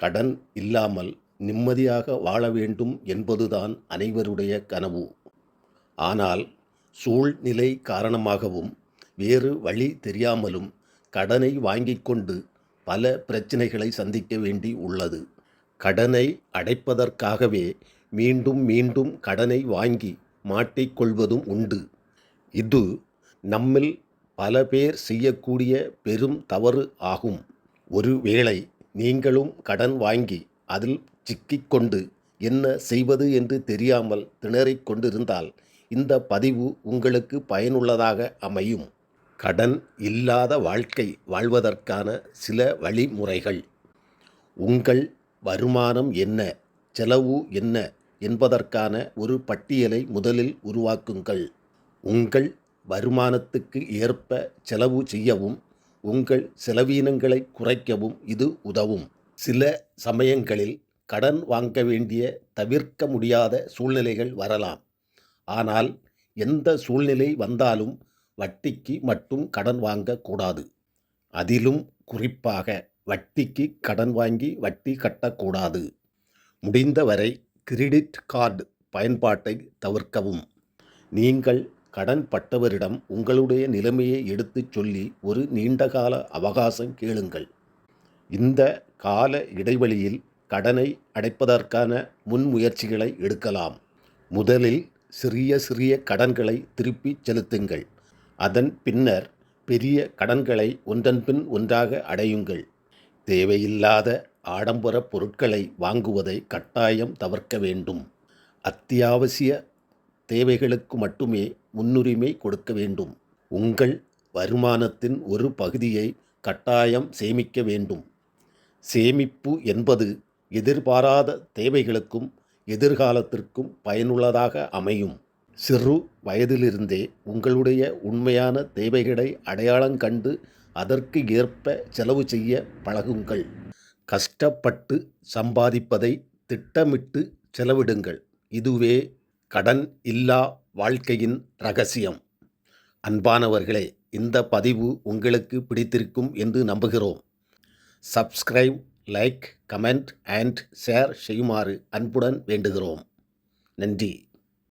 கடன் இல்லாமல் நிம்மதியாக வாழ வேண்டும் என்பதுதான் அனைவருடைய கனவு. ஆனால் சூழ்நிலை காரணமாகவும் வேறு வழி தெரியாமலும் கடனை வாங்கிக் கொண்டு பல பிரச்சனைகளை சந்திக்க வேண்டி உள்ளது. கடனை அடைப்பதற்காகவே மீண்டும் மீண்டும் கடனை வாங்கி மாட்டிக்கொள்வதும் உண்டு. இது நம்மில் பல பேர் செய்யக்கூடிய பெரும் தவறு ஆகும். ஒருவேளை நீங்களும் கடன் வாங்கி அதில் சிக்கிக்கொண்டு என்ன செய்வது என்று தெரியாமல் திணறிக் கொண்டிருந்தால் இந்த பதிவு உங்களுக்கு பயனுள்ளதாக அமையும். கடன் இல்லாத வாழ்க்கை வாழ்வதற்கான சில வழிமுறைகள். உங்கள் வருமானம் என்ன? செலவு என்ன? என்பதற்கான ஒரு பட்டியலை முதலில் உருவாக்குங்கள். உங்கள் வருமானத்துக்கு ஏற்ப செலவு செய்யவும் உங்கள் செலவீனங்களை குறைக்கவும் இது உதவும். சில சமயங்களில் கடன் வாங்க வேண்டிய தவிர்க்க முடியாத சூழ்நிலைகள் வரலாம். ஆனால் எந்த சூழ்நிலை வந்தாலும் வட்டிக்கு மட்டும் கடன் வாங்கக்கூடாது அதிலும் குறிப்பாக வட்டிக்கு கடன் வாங்கி வட்டி கட்டக்கூடாது. முடிந்தவரை கிரெடிட் கார்டு பயன்பாட்டை தவிர்க்கவும். நீங்கள் கடன் பட்டவரிடம் உங்களுடைய நிலைமையை எடுத்துச் சொல்லி ஒரு நீண்டகால அவகாசம் கேளுங்கள். இந்த கால இடைவெளியில் கடனை அடைப்பதற்கான முன்முயற்சிகளை எடுக்கலாம். முதலில் சிறிய சிறிய கடன்களை திருப்பிச் செலுத்துங்கள். அதன் பின்னர் பெரிய கடன்களை ஒன்றன்பின் ஒன்றாக அடையுங்கள். தேவையில்லாத ஆடம்பர பொருட்களை வாங்குவதை கட்டாயம் தவிர்க்க வேண்டும். அத்தியாவசிய தேவைகளுக்கு மட்டுமே முன்னுரிமை கொடுக்க வேண்டும். உங்கள் வருமானத்தின் ஒரு பகுதியை கட்டாயம் சேமிக்க வேண்டும். சேமிப்பு என்பது எதிர்பாராத தேவைகளுக்கும் எதிர்காலத்திற்கும் பயனுள்ளதாக அமையும். சிறு வயதிலிருந்தே உங்களுடைய உண்மையான தேவைகளை அடையாளம் கண்டு அதற்கு ஏற்ப செலவு செய்ய பழகுங்கள். கஷ்டப்பட்டு சம்பாதிப்பதை திட்டமிட்டு செலவிடுங்கள். இதுவே கடன் இல்லா வாழ்க்கையின் ரகசியம். அன்பானவர்களே இந்த பதிவு உங்களுக்கு பிடித்திருக்கும் என்று நம்புகிறோம். Subscribe like comment and share செய்யுமாறு அன்புடன் வேண்டுகிறோம். நன்றி.